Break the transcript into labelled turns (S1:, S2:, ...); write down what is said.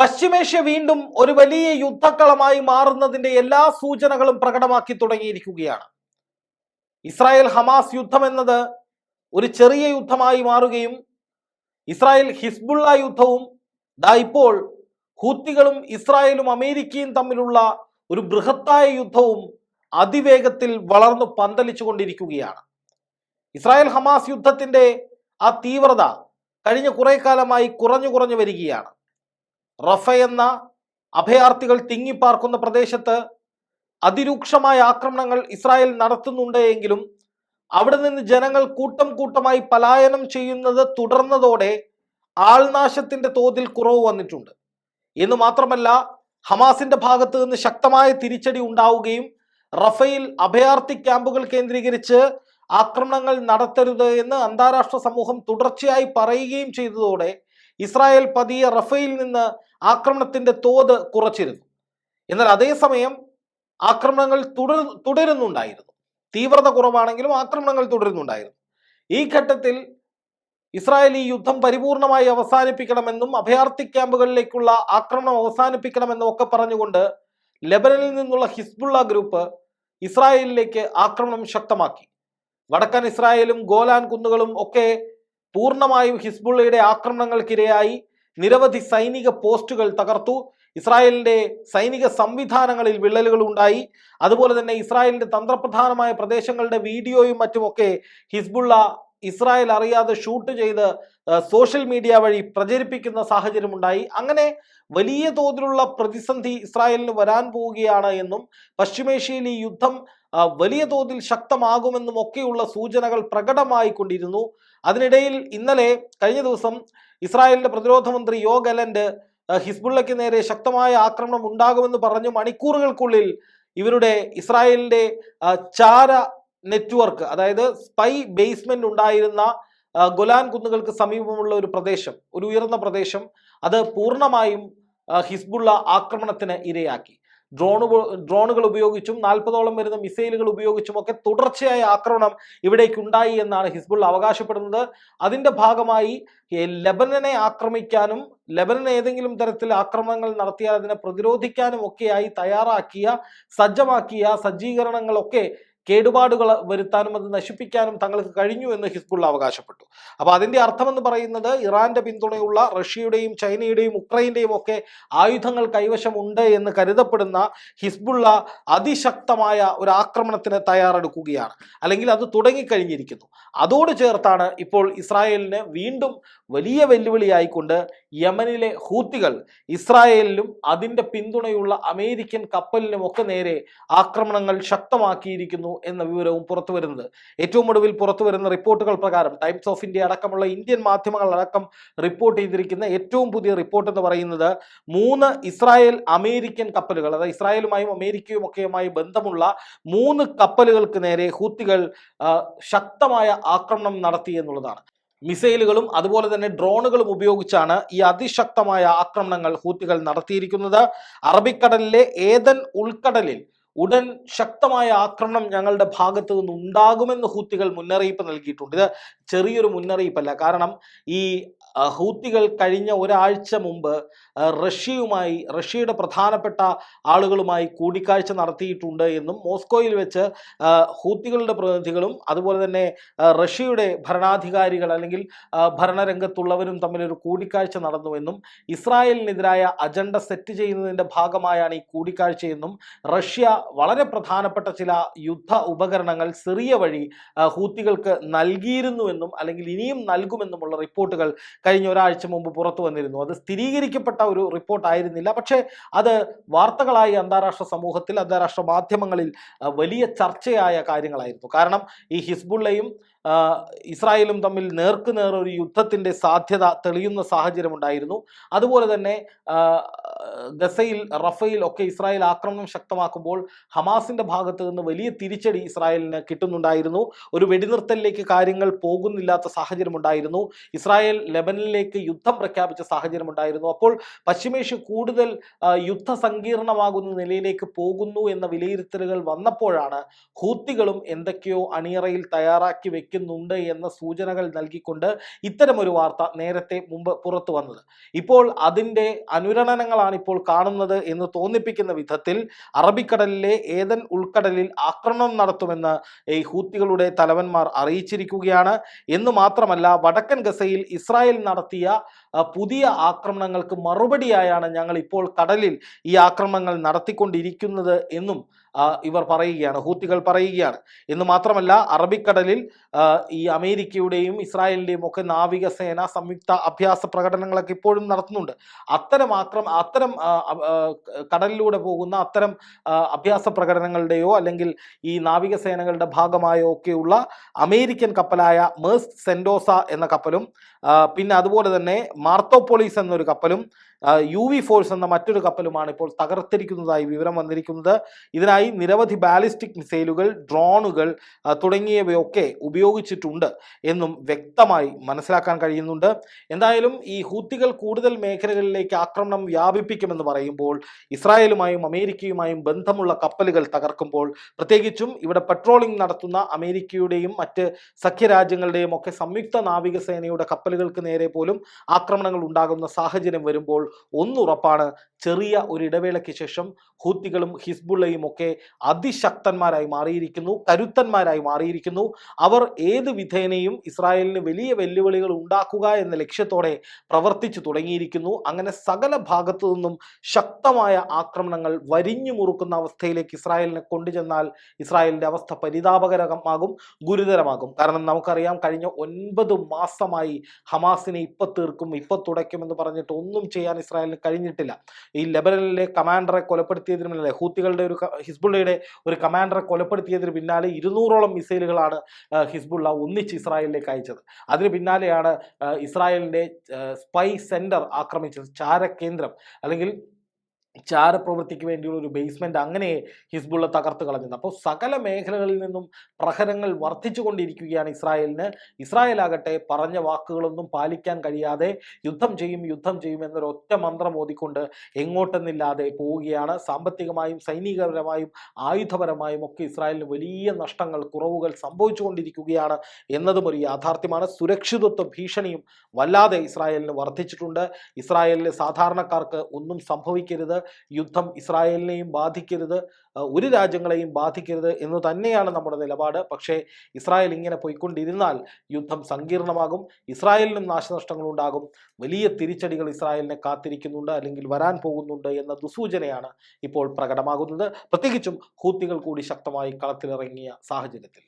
S1: പശ്ചിമേഷ്യ വീണ്ടും ഒരു വലിയ യുദ്ധക്കളമായി മാറുന്നതിന്റെ എല്ലാ സൂചനകളും പ്രകടമാക്കി തുടങ്ങിയിരിക്കുകയാണ്. ഇസ്രായേൽ ഹമാസ് യുദ്ധം എന്നത് ഒരു ചെറിയ യുദ്ധമായി മാറുകയും ഇസ്രായേൽ ഹിസ്ബുള്ള യുദ്ധവും ദാ ഇപ്പോൾ ഹൂത്തികളും ഇസ്രായേലും അമേരിക്കയും തമ്മിലുള്ള ഒരു ബൃഹത്തായ യുദ്ധവും അതിവേഗത്തിൽ വളർന്നു പന്തലിച്ചു കൊണ്ടിരിക്കുകയാണ് ഇസ്രായേൽ ഹമാസ് യുദ്ധത്തിന്റെ ആ തീവ്രത കഴിഞ്ഞ കുറെ കാലമായി കുറഞ്ഞു കുറഞ്ഞു വരികയാണ്. റഫ എന്ന അഭയാർത്ഥികൾ തിങ്ങിപ്പാർക്കുന്ന പ്രദേശത്ത് അതിരൂക്ഷമായ ആക്രമണങ്ങൾ ഇസ്രായേൽ നടത്തുന്നുണ്ട് എങ്കിലും അവിടെ നിന്ന് ജനങ്ങൾ കൂട്ടം കൂട്ടമായി പലായനം ചെയ്യുന്നത് തുടർന്നതോടെ ആൾനാശത്തിന്റെ തോതിൽ കുറവ് വന്നിട്ടുണ്ട്. എന്ന് മാത്രമല്ല ഹമാസിന്റെ ഭാഗത്ത് നിന്ന് ശക്തമായ തിരിച്ചടി ഉണ്ടാവുകയും റഫയിൽ അഭയാർത്ഥി ക്യാമ്പുകൾ കേന്ദ്രീകരിച്ച് ആക്രമണങ്ങൾ നടത്തരുത് എന്ന് അന്താരാഷ്ട്ര സമൂഹം തുടർച്ചയായി പറയുകയും ചെയ്തതോടെ ഇസ്രായേൽ പതിയെ റഫയിൽ നിന്ന് ആക്രമണത്തിന്റെ തോത് കുറച്ചിരുന്നു. എന്നാൽ അതേസമയം ആക്രമണങ്ങൾ തുടർ തുടരുന്നുണ്ടായിരുന്നു. തീവ്രത കുറവാണെങ്കിലും ആക്രമണങ്ങൾ തുടരുന്നുണ്ടായിരുന്നു. ഈ ഘട്ടത്തിൽ ഇസ്രായേൽ ഈ യുദ്ധം പരിപൂർണമായി അവസാനിപ്പിക്കണമെന്നും അഭയാർത്ഥി ക്യാമ്പുകളിലേക്കുള്ള ആക്രമണം അവസാനിപ്പിക്കണമെന്നും ഒക്കെ പറഞ്ഞുകൊണ്ട് ലെബനനിൽ നിന്നുള്ള ഹിസ്ബുള്ള ഗ്രൂപ്പ് ഇസ്രായേലിലേക്ക് ആക്രമണം ശക്തമാക്കി. വടക്കൻ ഇസ്രായേലും ഗോലാൻ കുന്നുകളും ഒക്കെ പൂർണമായും ഹിസ്ബുള്ളയുടെ ആക്രമണങ്ങൾക്കിരയായി നിരവധി സൈനിക പോസ്റ്റുകൾ തകർത്തു. ഇസ്രായേലിന്റെ സൈനിക സംവിധാനങ്ങളിൽ വിള്ളലുകൾ ഉണ്ടായി. അതുപോലെ തന്നെ ഇസ്രായേലിന്റെ തന്ത്രപ്രധാനമായ പ്രദേശങ്ങളുടെ വീഡിയോയും മറ്റുമൊക്കെ ഹിസ്ബുള്ള ഇസ്രായേൽ അറിയാതെ ഷൂട്ട് ചെയ്ത് സോഷ്യൽ മീഡിയ വഴി പ്രചരിപ്പിക്കുന്ന സാഹചര്യമുണ്ടായി. അങ്ങനെ വലിയ തോതിലുള്ള പ്രതിസന്ധി ഇസ്രായേലിന് വരാൻ പോവുകയാണ് എന്നും പശ്ചിമേഷ്യയിൽ ഈ യുദ്ധം വലിയ തോതിൽ ശക്തമാകുമെന്നും ഒക്കെയുള്ള സൂചനകൾ പ്രകടമായിക്കൊണ്ടിരുന്നു. അതിനിടയിൽ ഇന്നലെ കഴിഞ്ഞ ദിവസം ഇസ്രായേലിന്റെ പ്രതിരോധ മന്ത്രി യോ ഗലന്റ് ഹിസ്ബുള്ളയ്ക്ക് നേരെ ശക്തമായ ആക്രമണം ഉണ്ടാകുമെന്ന് പറഞ്ഞു മണിക്കൂറുകൾക്കുള്ളിൽ ഇവരുടെ ഇസ്രായേലിന്റെ ചാര നെറ്റ്വർക്ക് അതായത് സ്പൈ ബേസ്മെന്റ് ഉണ്ടായിരുന്ന ഗുലാൻ കുന്നുകൾക്ക് സമീപമുള്ള ഒരു പ്രദേശം ഒരു ഉയർന്ന പ്രദേശം അത് പൂർണമായും ഹിസ്ബുള്ള ആക്രമണത്തിന് ഇരയാക്കി. ഡ്രോണു ഡ്രോണുകൾ ഉപയോഗിച്ചും നാൽപ്പതോളം വരുന്ന മിസൈലുകൾ ഉപയോഗിച്ചും ഒക്കെ തുടർച്ചയായ ആക്രമണം ഇവിടേക്ക് ഉണ്ടായി എന്നാണ് ഹിസ്ബുൾ അവകാശപ്പെടുന്നത്. അതിന്റെ ഭാഗമായി ലെബനനെ ആക്രമിക്കാനും ലെബനൻ ഏതെങ്കിലും തരത്തിൽ ആക്രമണങ്ങൾ നടത്തിയാൽ അതിനെ പ്രതിരോധിക്കാനും ഒക്കെയായി തയ്യാറാക്കിയ സജ്ജമാക്കിയ സജ്ജീകരണങ്ങളൊക്കെ കേടുപാടുകൾ വരുത്താനും അത് നശിപ്പിക്കാനും തങ്ങൾക്ക് കഴിഞ്ഞു എന്ന് ഹിസ്ബുള്ള അവകാശപ്പെട്ടു. അപ്പോൾ അതിന്റെ അർത്ഥമെന്ന് പറയുന്നത് ഇറാന്റെ പിന്തുണയുള്ള റഷ്യയുടെയും ചൈനയുടെയും ഉക്രൈന്റെയും ഒക്കെ ആയുധങ്ങൾ കൈവശമുണ്ട് എന്ന് കരുതപ്പെടുന്ന ഹിസ്ബുള്ള അതിശക്തമായ ഒരു ആക്രമണത്തിന് തയ്യാറെടുക്കുകയാണ്. അല്ലെങ്കിൽ അത് തുടങ്ങിക്കഴിഞ്ഞിരിക്കുന്നു. അതോട് ചേർത്താണ് ഇപ്പോൾ ഇസ്രായേലിന് വീണ്ടും വലിയ വെല്ലുവിളിയായിക്കൊണ്ട് യമനിലെ ഹൂത്തികൾ ഇസ്രായേലിലും അതിന്റെ പിന്തുണയുള്ള അമേരിക്കൻ കപ്പലിനും ഒക്കെ നേരെ ആക്രമണങ്ങൾ ശക്തമാക്കിയിരിക്കുന്നു എന്ന വിവരവും പുറത്തു വരുന്നത്. ഏറ്റവും ഒടുവിൽ പുറത്തു വരുന്ന റിപ്പോർട്ടുകൾ പ്രകാരം ടൈംസ് ഓഫ് ഇന്ത്യ അടക്കമുള്ള ഇന്ത്യൻ മാധ്യമങ്ങൾ അടക്കം റിപ്പോർട്ട് ചെയ്തിരിക്കുന്ന ഏറ്റവും പുതിയ റിപ്പോർട്ട് എന്ന് പറയുന്നത് മൂന്ന് ഇസ്രായേൽ അമേരിക്കൻ കപ്പലുകൾ അതായത് ഇസ്രായേലുമായും അമേരിക്കയും ഒക്കെയുമായി ബന്ധമുള്ള മൂന്ന് കപ്പലുകൾക്ക് നേരെ ഹൂത്തികൾ ശക്തമായ ആക്രമണം നടത്തി എന്നുള്ളതാണ്. മിസൈലുകളും അതുപോലെ തന്നെ ഡ്രോണുകളും ഉപയോഗിച്ചാണ് ഈ അതിശക്തമായ ആക്രമണങ്ങൾ ഹൂത്തികൾ നടത്തിയിരിക്കുന്നത്. അറബിക്കടലിലെ ഏതൻ ഉൾക്കടലിൽ ഉടൻ ശക്തമായ ആക്രമണം ഞങ്ങളുടെ ഭാഗത്തു നിന്ന് ഉണ്ടാകുമെന്ന് ഹൂത്തികൾ മുന്നറിയിപ്പ് നൽകിയിട്ടുണ്ട്. ഇത് ചെറിയൊരു മുന്നറിയിപ്പല്ല. കാരണം ഈ ഹൂത്തികൾ കഴിഞ്ഞ ഒരാഴ്ച മുമ്പ് റഷ്യയുമായി റഷ്യയുടെ പ്രധാനപ്പെട്ട ആളുകളുമായി കൂടിക്കാഴ്ച നടത്തിയിട്ടുണ്ട് എന്നും മോസ്കോയിൽ വെച്ച് ഹൂത്തികളുടെ പ്രതിനിധികളും അതുപോലെ തന്നെ റഷ്യയുടെ ഭരണാധികാരികൾ അല്ലെങ്കിൽ ഭരണരംഗത്തുള്ളവരും തമ്മിലൊരു കൂടിക്കാഴ്ച നടന്നുവെന്നും ഇസ്രായേലിനെതിരായ അജണ്ട സെറ്റ് ചെയ്യുന്നതിന്റെ ഭാഗമായാണ് ഈ കൂടിക്കാഴ്ചയെന്നും റഷ്യ വളരെ പ്രധാനപ്പെട്ട ചില യുദ്ധ ഉപകരണങ്ങൾ സിറിയ വഴി ഹൂത്തികൾക്ക് നൽകിയിരുന്നുവെന്നും അല്ലെങ്കിൽ ഇനിയും നൽകുമെന്നുമുള്ള റിപ്പോർട്ടുകൾ കഴിഞ്ഞ ഒരാഴ്ച മുമ്പ് പുറത്തു വന്നിരുന്നു. അത് സ്ഥിരീകരിക്കപ്പെട്ട ഒരു റിപ്പോർട്ട് ആയിരുന്നില്ല. പക്ഷേ അത് വാർത്തകളായി അന്താരാഷ്ട്ര സമൂഹത്തിൽ അന്താരാഷ്ട്ര മാധ്യമങ്ങളിൽ വലിയ ചർച്ചയായ കാര്യങ്ങളായിരുന്നു. കാരണം ഈ ഹിസ്ബുള്ളയും ഇസ്രായേലും തമ്മിൽ നേർക്കുനേർ ഒരു യുദ്ധത്തിന്റെ സാധ്യത തെളിയുന്ന സാഹചര്യമുണ്ടായിരുന്നു. അതുപോലെ തന്നെ ഗസയിൽ റഫയിൽ ഒക്കെ ഇസ്രായേൽ ആക്രമണം ശക്തമാക്കുമ്പോൾ ഹമാസിന്റെ ഭാഗത്ത് നിന്ന് വലിയ തിരിച്ചടി ഇസ്രായേലിന് കിട്ടുന്നുണ്ടായിരുന്നു. ഒരു വെടിനിർത്തലിലേക്ക് കാര്യങ്ങൾ പോകുന്നില്ലാത്ത സാഹചര്യമുണ്ടായിരുന്നു. ഇസ്രായേൽ ലെബനിലേക്ക് യുദ്ധം പ്രഖ്യാപിച്ച സാഹചര്യമുണ്ടായിരുന്നു. അപ്പോൾ പശ്ചിമേഷ്യ കൂടുതൽ യുദ്ധ സങ്കീർണമാകുന്ന നിലയിലേക്ക് പോകുന്നു എന്ന വിലയിരുത്തലുകൾ വന്നപ്പോഴാണ് ഹൂത്തികളും എന്തൊക്കെയോ അണിയറയിൽ തയ്യാറാക്കി വെക്കുന്നുണ്ട് എന്ന സൂചനകൾ നൽകിക്കൊണ്ട് ഇത്തരമൊരു വാർത്ത നേരത്തെ മുമ്പ് പുറത്തു വന്നത്. ഇപ്പോൾ അതിന്റെ അനുരണനങ്ങളാണ് ഇപ്പോൾ കാണുന്നത് എന്ന് തോന്നിപ്പിക്കുന്ന വിധത്തിൽ അറബിക്കടലിലെ ഏതൻ ഉൾക്കടലിൽ ആക്രമണം നടത്തുമെന്ന് ഈ ഹൂത്തികളുടെ തലവന്മാർ അറിയിച്ചിരിക്കുകയാണ്. എന്ന് മാത്രമല്ല വടക്കൻ ഗസയിൽ ഇസ്രായേൽ നടത്തിയ പുതിയ ആക്രമണങ്ങൾക്ക് മറുപടിയായാണ് ഞങ്ങൾ ഇപ്പോൾ കടലിൽ ഈ ആക്രമണങ്ങൾ നടത്തിക്കൊണ്ടിരിക്കുന്നത് എന്നും ഇവർ പറയുകയാണ് ഹൂത്തികൾ പറയുകയാണ്. എന്ന് മാത്രമല്ല അറബിക്കടലിൽ ഈ അമേരിക്കയുടെയും ഇസ്രായേലിന്റെയും ഒക്കെ നാവികസേന സംയുക്ത അഭ്യാസ പ്രകടനങ്ങളൊക്കെ ഇപ്പോഴും നടത്തുന്നുണ്ട്. അത്തരം ആക്രമ അത്തരം കടലിലൂടെ പോകുന്ന അത്തരം അഭ്യാസ പ്രകടനങ്ങളുടെയോ അല്ലെങ്കിൽ ഈ നാവികസേനകളുടെ ഭാഗമായോ ഒക്കെയുള്ള അമേരിക്കൻ കപ്പലായ മേഴ്സ് സെൻഡോസ എന്ന കപ്പലും പിന്നെ അതുപോലെ തന്നെ മാർത്തോപോളീസ് എന്നൊരു കപ്പലും യു വി ഫോഴ്സ് എന്ന മറ്റൊരു കപ്പലുമാണ് ഇപ്പോൾ തകർത്തിരിക്കുന്നതായി വിവരം വന്നിരിക്കുന്നത്. ഇതിനായി നിരവധി ബാലിസ്റ്റിക് മിസൈലുകൾ ഡ്രോണുകൾ തുടങ്ങിയവയൊക്കെ ഉപയോഗിച്ചിട്ടുണ്ട് എന്നും വ്യക്തമായി മനസ്സിലാക്കാൻ കഴിയുന്നുണ്ട്. എന്തായാലും ഈ ഹൂത്തികൾ കൂടുതൽ മേഖലകളിലേക്ക് ആക്രമണം വ്യാപിപ്പിക്കുമെന്ന് പറയുമ്പോൾ ഇസ്രായേലുമായും അമേരിക്കയുമായും ബന്ധമുള്ള കപ്പലുകൾ തകർക്കുമ്പോൾ പ്രത്യേകിച്ചും ഇവിടെ പെട്രോളിംഗ് നടത്തുന്ന അമേരിക്കയുടെയും മറ്റ് സഖ്യരാജ്യങ്ങളുടെയും ഒക്കെ സംയുക്ത നാവികസേനയുടെ കപ്പലുകൾക്ക് നേരെ പോലും ആക്രമണങ്ങൾ ഉണ്ടാകുന്ന സാഹചര്യം വരുമ്പോൾ ഒന്നുറപ്പാണ്. ചെറിയ ഒരു ഇടവേളയ്ക്ക് ശേഷം ഹൂത്തികളും ഹിസ്ബുള്ളയും ഒക്കെ അതിശക്തന്മാരായി മാറിയിരിക്കുന്നു കരുത്തന്മാരായി മാറിയിരിക്കുന്നു. അവർ ഏത് വിധേനയും ഇസ്രായേലിന് വലിയ വെല്ലുവിളികൾ ഉണ്ടാക്കുക എന്ന ലക്ഷ്യത്തോടെ പ്രവർത്തിച്ചു തുടങ്ങിയിരിക്കുന്നു. അങ്ങനെ സകല ഭാഗത്തു നിന്നും ശക്തമായ ആക്രമണങ്ങൾ വരിഞ്ഞു മുറുക്കുന്ന അവസ്ഥയിലേക്ക് ഇസ്രായേലിനെ കൊണ്ടുചെന്നാൽ ഇസ്രായേലിന്റെ അവസ്ഥ പരിതാപകരമാകും ഗുരുതരമാകും. കാരണം നമുക്കറിയാം കഴിഞ്ഞ ഒൻപത് മാസമായി ഹമാസിനെ ഇപ്പൊ തീർക്കും ഇപ്പൊ തുടയ്ക്കും എന്ന് പറഞ്ഞിട്ട് ഒന്നും ചെയ്യാൻ ഇസ്രായേലിന് കഴിഞ്ഞിട്ടില്ല. ഈ ലെബനനിലെ കമാൻഡറെ കൊലപ്പെടുത്തിയതിന് പിന്നാലെ ഹൂത്തികളുടെ ഒരു ഹിസ്ബുള്ളയുടെ ഒരു കമാൻഡറെ കൊലപ്പെടുത്തിയതിന് പിന്നാലെ ഇരുന്നൂറോളം മിസൈലുകളാണ് ഹിസ്ബുള്ള ഒന്നിച്ച് ഇസ്രായേലിലേക്ക് അയച്ചത്. അതിന് പിന്നാലെയാണ് ഇസ്രായേലിന്റെ സ്പൈ സെന്റർ ആക്രമിച്ചത് ചാരകേന്ദ്രം. അല്ലെങ്കിൽ ചാരപ്രവൃത്തിക്ക് വേണ്ടിയുള്ള ഒരു ബേസ്മെന്റ് അങ്ങനെ ഹിസ്ബുള്ള തകർത്ത് കളഞ്ഞത് അപ്പോൾ സകല മേഖലകളിൽ നിന്നും പ്രഹരങ്ങൾ വർദ്ധിച്ചു കൊണ്ടിരിക്കുകയാണ് ഇസ്രായേലിന്. ഇസ്രായേൽ ആകട്ടെ പറഞ്ഞ വാക്കുകളൊന്നും പാലിക്കാൻ കഴിയാതെ യുദ്ധം ചെയ്യും യുദ്ധം ചെയ്യും എന്നൊരു ഒറ്റ മന്ത്രം ഓതിക്കൊണ്ട് എങ്ങോട്ടെന്നില്ലാതെ പോവുകയാണ്. സാമ്പത്തികമായും സൈനികപരമായും ആയുധപരമായും ഒക്കെ ഇസ്രായേലിന് വലിയ നഷ്ടങ്ങൾ കുറവുകൾ സംഭവിച്ചുകൊണ്ടിരിക്കുകയാണ് എന്നതും ഒരു യാഥാർത്ഥ്യമാണ്. സുരക്ഷിതത്വ ഭീഷണിയും വല്ലാതെ ഇസ്രായേലിന് വർദ്ധിച്ചിട്ടുണ്ട്. ഇസ്രായേലിലെ സാധാരണക്കാർക്ക് ഒന്നും സംഭവിക്കരുത്. യുദ്ധം ഇസ്രായേലിനെയും ബാധിക്കരുത് ഒരു രാജ്യങ്ങളെയും ബാധിക്കരുത് എന്ന് തന്നെയാണ് നമ്മുടെ നിലപാട്. പക്ഷേ ഇസ്രായേൽ ഇങ്ങനെ പോയിക്കൊണ്ടിരുന്നാൽ യുദ്ധം സങ്കീർണമാകും ഇസ്രായേലിനും നാശനഷ്ടങ്ങൾ ഉണ്ടാകും. വലിയ തിരിച്ചടികൾ ഇസ്രായേലിനെ കാത്തിരിക്കുന്നുണ്ട് അല്ലെങ്കിൽ വരാൻ പോകുന്നുണ്ട് എന്ന ദുസൂചനയാണ് ഇപ്പോൾ പ്രകടമാകുന്നത്. പ്രത്യേകിച്ചും ഹൂത്തികൾ കൂടി ശക്തമായി കളത്തിലിറങ്ങിയ സാഹചര്യത്തിൽ.